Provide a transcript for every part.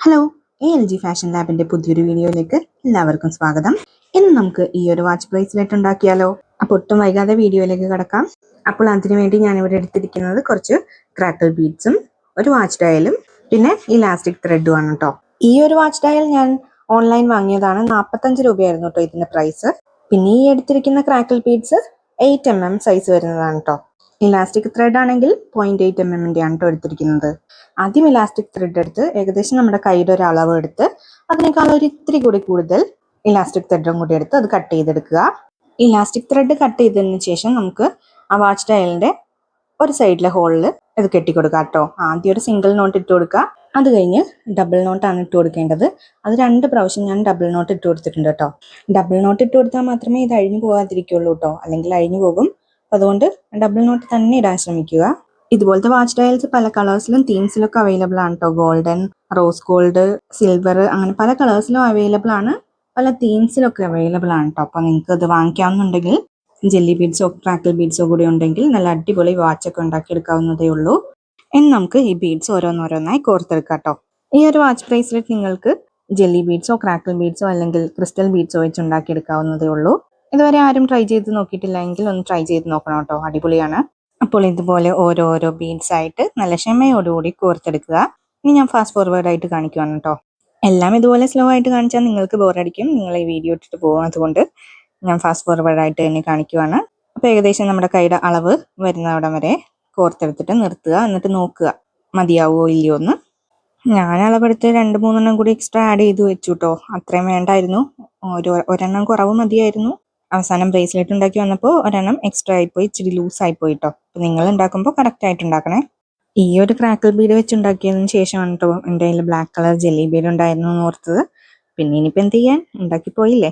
Hello A L G fashion ലാബിന്റെ പുതിയൊരു വീഡിയോയിലേക്ക് എല്ലാവർക്കും സ്വാഗതം. ഇന്ന് നമുക്ക് ഈ ഒരു വാച്ച് ബ്രേസ്ലെറ്റ് ഉണ്ടാക്കിയാലോ അപ്പോൾ ഒട്ടും വൈകാതെ വീഡിയോയിലേക്ക് കടക്കാം. അപ്പോൾ അതിനു വേണ്ടി ഞാൻ ഇവിടെ എടുത്തിരിക്കുന്നത് കുറച്ച് ക്രാക്കിൾ ബീഡ്സും ഒരു വാച്ച് ഡയലും പിന്നെ ഇലാസ്റ്റിക് ത്രെഡും ആണ് കേട്ടോ ഈ ഒരു വാച്ച് ഡയൽ ഞാൻ ഓൺലൈൻ വാങ്ങിയതാണ്. നാൽപ്പത്തഞ്ച് രൂപയായിരുന്നു കേട്ടോ ഇതിന്റെ പ്രൈസ് പിന്നെ ഈ എടുത്തിരിക്കുന്ന crackle beads eight M M size വരുന്നതാണ് കേട്ടോ ഇലാസ്റ്റിക് ത്രെഡ് ആണെങ്കിൽ പോയിന്റ് എയ്റ്റ് എം എമ്മിന്റെ ആണ് കേട്ടോ എടുത്തിരിക്കുന്നത്. ആദ്യം ഇലാസ്റ്റിക് ത്രെഡ് എടുത്ത് ഏകദേശം നമ്മുടെ കൈയുടെ ഒരു അളവ് എടുത്ത് അതിനേക്കാൾ ഒരു ഇത്തിരി കൂടി കൂടുതൽ ഇലാസ്റ്റിക് ത്രെഡും കൂടി എടുത്ത് അത് കട്ട് ചെയ്തെടുക്കുക. ഇലാസ്റ്റിക് ത്രെഡ് കട്ട് ചെയ്തതിന് ശേഷം നമുക്ക് ആ വാച്ച് ടൈലിന്റെ ഒരു സൈഡിലെ ഹോളിൽ ഇത് കെട്ടിക്കൊടുക്കുക കേട്ടോ ആദ്യം ഒരു സിംഗിൾ നോട്ട് ഇട്ട് കൊടുക്കുക. അത് കഴിഞ്ഞ് ഡബിൾ നോട്ടാണ് ഇട്ട് കൊടുക്കേണ്ടത്. അത് രണ്ട് പ്രാവശ്യം ഞാൻ ഡബിൾ നോട്ട് ഇട്ട് കൊടുത്തിട്ടുണ്ട് കേട്ടോ ഡബിൾ നോട്ട് ഇട്ട് കൊടുത്താൽ മാത്രമേ ഇത് അഴിഞ്ഞു പോകാതിരിക്കുള്ളൂ കേട്ടോ അല്ലെങ്കിൽ അഴിഞ്ഞു പോകും. അപ്പൊ അതുകൊണ്ട് ഡബിൾ നോട്ട് തന്നെ ഇടാൻ ശ്രമിക്കുക. ഇതുപോലത്തെ വാച്ച് ഡയൽസ് പല കളേഴ്സിലും തീംസിലും ഒക്കെ അവൈലബിൾ ആണ് കേട്ടോ ഗോൾഡൻ റോസ് ഗോൾഡ് സിൽവർ അങ്ങനെ പല കളേഴ്സിലും അവൈലബിൾ ആണ്. പല തീംസിലൊക്കെ അവൈലബിൾ ആണ് കേട്ടോ അപ്പോൾ നിങ്ങൾക്ക് ഇത് വാങ്ങിക്കാവുന്നുണ്ടെങ്കിൽ ജെല്ലി ബീഡ്സോ ക്രാക്കിൾ ബീഡ്സോ കൂടി ഉണ്ടെങ്കിൽ നല്ല അടിപൊളി വാച്ച് ഒക്കെ ഉണ്ടാക്കിയെടുക്കാവുന്നതേ ഉള്ളൂ. ഇനി നമുക്ക് ഈ ബീഡ്സ് ഓരോന്നോരോന്നായി കോർത്തെടുക്കാം കേട്ടോ ഈ ഒരു വാച്ച് ബ്രേസ്ലെറ്റ് നിങ്ങൾക്ക് ജെല്ലി ബീഡ്സോ ക്രാക്കിൾ ബീഡ്സോ അല്ലെങ്കിൽ ക്രിസ്റ്റൽ ബീഡ്സോ വെച്ച് ഉണ്ടാക്കിയെടുക്കാവുന്നതേ ഉള്ളൂ. ഇതുവരെ ആരും ട്രൈ ചെയ്ത് നോക്കിയിട്ടില്ല എങ്കിൽ ഒന്ന് ട്രൈ ചെയ്ത് നോക്കണം കേട്ടോ. അടിപൊളിയാണ്. അപ്പോൾ ഇതുപോലെ ഓരോരോ ബീഡ്സ് ആയിട്ട് നല്ല ക്ഷമയോടുകൂടി കോർത്തെടുക്കുക. ഇനി ഞാൻ ഫാസ്റ്റ് ഫോർവേഡ് ആയിട്ട് കാണിക്കുവാണ് കേട്ടോ. എല്ലാം ഇതുപോലെ സ്ലോ ആയിട്ട് കാണിച്ചാൽ നിങ്ങൾക്ക് ബോറടിക്കും നിങ്ങൾ ഈ വീഡിയോ ഇട്ടിട്ട് പോകുന്നത് കൊണ്ട് ഞാൻ ഫാസ്റ്റ് ഫോർവേഡ് ആയിട്ട് തന്നെ കാണിക്കുവാണ്. അപ്പോൾ ഏകദേശം നമ്മുടെ കൈയുടെ അളവ് വരുന്നവിടം വരെ കോർത്തെടുത്തിട്ട് നിർത്തുക. എന്നിട്ട് നോക്കുക മതിയാവോ ഇല്ലയോ എന്ന്. ഞാൻ അളവെടുത്ത് രണ്ട് മൂന്നെണ്ണം കൂടി എക്സ്ട്രാ ആഡ് ചെയ്ത് വെച്ചു കേട്ടോ. അത്രയും വേണ്ടായിരുന്നു. ഒരു ഒരെണ്ണം കുറവ് മതിയായിരുന്നു. അവസാനം ബ്രേസ്ലെറ്റ് ഉണ്ടാക്കി വന്നപ്പോൾ ഒരെണ്ണം എക്സ്ട്രാ ആയിപ്പോയി ഇച്ചിരി ലൂസ് ആയിപ്പോയി കേട്ടോ അപ്പോൾ നിങ്ങൾ ഉണ്ടാക്കുമ്പോൾ കറക്റ്റ് ആയിട്ട് ഉണ്ടാക്കണേ. ഈ ഒരു ക്രാക്കിൾ ബീഡ് വെച്ച് ഉണ്ടാക്കിയതിന് ശേഷമാണ് കേട്ടോ എന്റെ കയ്യിൽ ബ്ലാക്ക് കളർ ജെല്ലി ബീഡ് ഉണ്ടായിരുന്നു എന്ന് ഓർത്തത്. പിന്നെ ഇനിയിപ്പോൾ എന്ത് ചെയ്യാൻ? ഉണ്ടാക്കി പോയില്ലേ?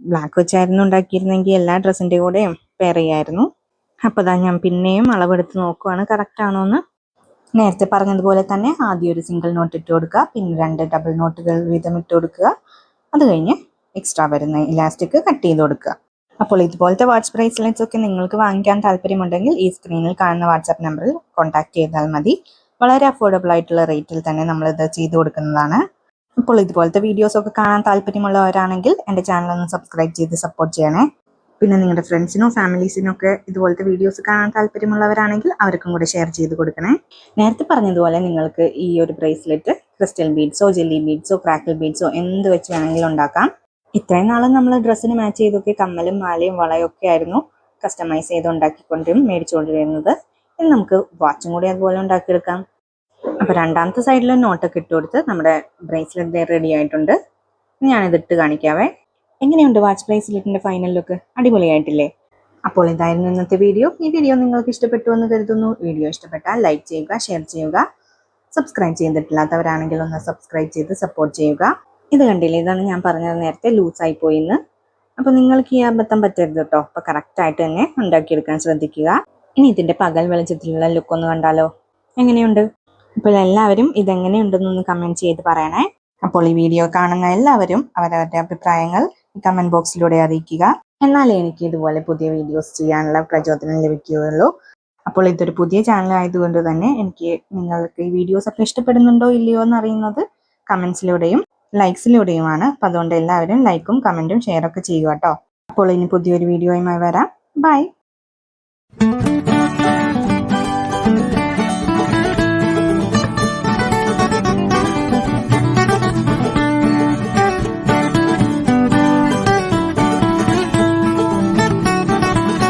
ബ്ലാക്ക് വെച്ചായിരുന്നു ഉണ്ടാക്കിയിരുന്നെങ്കിൽ എല്ലാ ഡ്രസ്സിന്റെ കൂടെയും പെയർ ചെയ്യായിരുന്നു. അപ്പോൾ അതാ ഞാൻ പിന്നെയും അളവെടുത്ത് നോക്കുവാണ് കറക്റ്റ് ആണോ എന്ന്. നേരത്തെ പറഞ്ഞതുപോലെ തന്നെ ആദ്യം ഒരു സിംഗിൾ നോട്ട് ഇട്ട് കൊടുക്കുക പിന്നെ രണ്ട് ഡബിൾ നോട്ടുകൾ വീതം ഇട്ട് കൊടുക്കുക. അത് കഴിഞ്ഞ് എക്സ്ട്രാ വരുന്ന ഇലാസ്റ്റിക് കട്ട് ചെയ്ത് കൊടുക്കുക. അപ്പോൾ ഇതുപോലത്തെ വാച്ച് ബ്രേസ്ലെറ്റ്സ് ഒക്കെ നിങ്ങൾക്ക് വാങ്ങിക്കാൻ താല്പര്യമുണ്ടെങ്കിൽ ഈ സ്ക്രീനിൽ കാണുന്ന വാട്സാപ്പ് നമ്പറിൽ കോൺടാക്ട് ചെയ്താൽ മതി. വളരെ അഫോർഡബിൾ ആയിട്ടുള്ള റേറ്റിൽ തന്നെ നമ്മളിത് ചെയ്തു കൊടുക്കുന്നതാണ്. അപ്പോൾ ഇതുപോലത്തെ വീഡിയോസ് ഒക്കെ കാണാൻ താല്പര്യമുള്ളവരാണെങ്കിൽ എന്റെ ചാനൽ ഒന്ന് സബ്സ്ക്രൈബ് ചെയ്ത് സപ്പോർട്ട് ചെയ്യണേ. പിന്നെ നിങ്ങളുടെ ഫ്രണ്ട്സിനോ ഫാമിലീസിനോ ഒക്കെ ഇതുപോലത്തെ വീഡിയോസ് കാണാൻ താല്പര്യമുള്ളവരാണെങ്കിൽ അവർക്കും കൂടെ ഷെയർ ചെയ്ത് കൊടുക്കണേ. നേരത്തെ പറഞ്ഞതുപോലെ നിങ്ങൾക്ക് ഈ ഒരു ബ്രേസ്ലെറ്റ് ക്രിസ്റ്റൽ ബീഡ്സോ ജെല്ലി ബീഡ്സോ ക്രാക്കിൾ ബീഡ്സോ എന്ത് വെച്ച് വേണമെങ്കിലും ഉണ്ടാക്കാം. ഇത്രയും നാളും നമ്മൾ ഡ്രസ്സിന് മാച്ച് ചെയ്തൊക്കെ കമ്മലും മാലയും വളയൊക്കെ ആയിരുന്നു. കസ്റ്റമൈസ് ചെയ്ത് ഉണ്ടാക്കിക്കൊണ്ടും മേടിച്ചുകൊണ്ടിരുന്നത്. ഇനി നമുക്ക് വാച്ചും കൂടി അതുപോലെ ഉണ്ടാക്കിയെടുക്കാം. അപ്പൊ രണ്ടാമത്തെ സൈഡിൽ നോട്ടൊക്കെ ഇട്ട് കൊടുത്ത് നമ്മുടെ ബ്രേസ്ലെറ്റ് റെഡി ആയിട്ടുണ്ട്. ഞാനിത് ഇട്ട് കാണിക്കാവേ. എങ്ങനെയുണ്ട് വാച്ച് ബ്രേസ്ലെറ്റിന്റെ ഫൈനൽ ലുക്ക് അടിപൊളിയായിട്ടില്ലേ? അപ്പോൾ ഇതായിരുന്നു ഇന്നത്തെ വീഡിയോ ഈ വീഡിയോ നിങ്ങൾക്ക് ഇഷ്ടപ്പെട്ടു എന്ന് കരുതുന്നു. വീഡിയോ ഇഷ്ടപ്പെട്ടാൽ ലൈക്ക് ചെയ്യുക ഷെയർ ചെയ്യുക. സബ്സ്ക്രൈബ് ചെയ്തിട്ടില്ലാത്തവരാണെങ്കിൽ ഒന്ന് സബ്സ്ക്രൈബ് ചെയ്ത് സപ്പോർട്ട് ചെയ്യുക. ഇത് കണ്ടില്ലേ? ഇതാണ് ഞാൻ പറഞ്ഞത് നേരത്തെ ലൂസായി പോയിന്ന്. അപ്പോൾ നിങ്ങൾക്ക് ഈ അബദ്ധം പറ്റരുത് കേട്ടോ അപ്പോൾ കറക്റ്റായിട്ട് തന്നെ ഉണ്ടാക്കിയെടുക്കാൻ ശ്രദ്ധിക്കുക. ഇനി ഇതിന്റെ പകൽ വെളിച്ചത്തിലുള്ള ലുക്ക് ഒന്ന് കണ്ടാലോ? എങ്ങനെയുണ്ട്? അപ്പോൾ എല്ലാവരും ഇതെങ്ങനെയുണ്ടെന്നൊന്ന് കമന്റ് ചെയ്ത് പറയണേ. അപ്പോൾ ഈ വീഡിയോ കാണുന്ന എല്ലാവരും അവരവരുടെ അഭിപ്രായങ്ങൾ കമന്റ് ബോക്സിലൂടെ അറിയിക്കുക. എന്നാലേ എനിക്ക് ഇതുപോലെ പുതിയ വീഡിയോസ് ചെയ്യാനുള്ള പ്രചോദനം ലഭിക്കുകയുള്ളൂ. അപ്പോൾ ഇതൊരു പുതിയ ചാനൽ ആയതുകൊണ്ട് തന്നെ എനിക്ക് നിങ്ങൾക്ക് ഈ വീഡിയോസ് ഒക്കെ ഇഷ്ടപ്പെടുന്നുണ്ടോ ഇല്ലയോ എന്ന് അറിയുന്നത് കമൻസിലൂടെയും ലൈക്സിലൂടെയുമാണ് അപ്പം അതുകൊണ്ട് എല്ലാവരും ലൈക്കും കമന്റും ഷെയറൊക്കെ ചെയ്യുക കേട്ടോ. അപ്പോൾ ഇനി പുതിയൊരു വീഡിയോയുമായി വരാം. ബൈ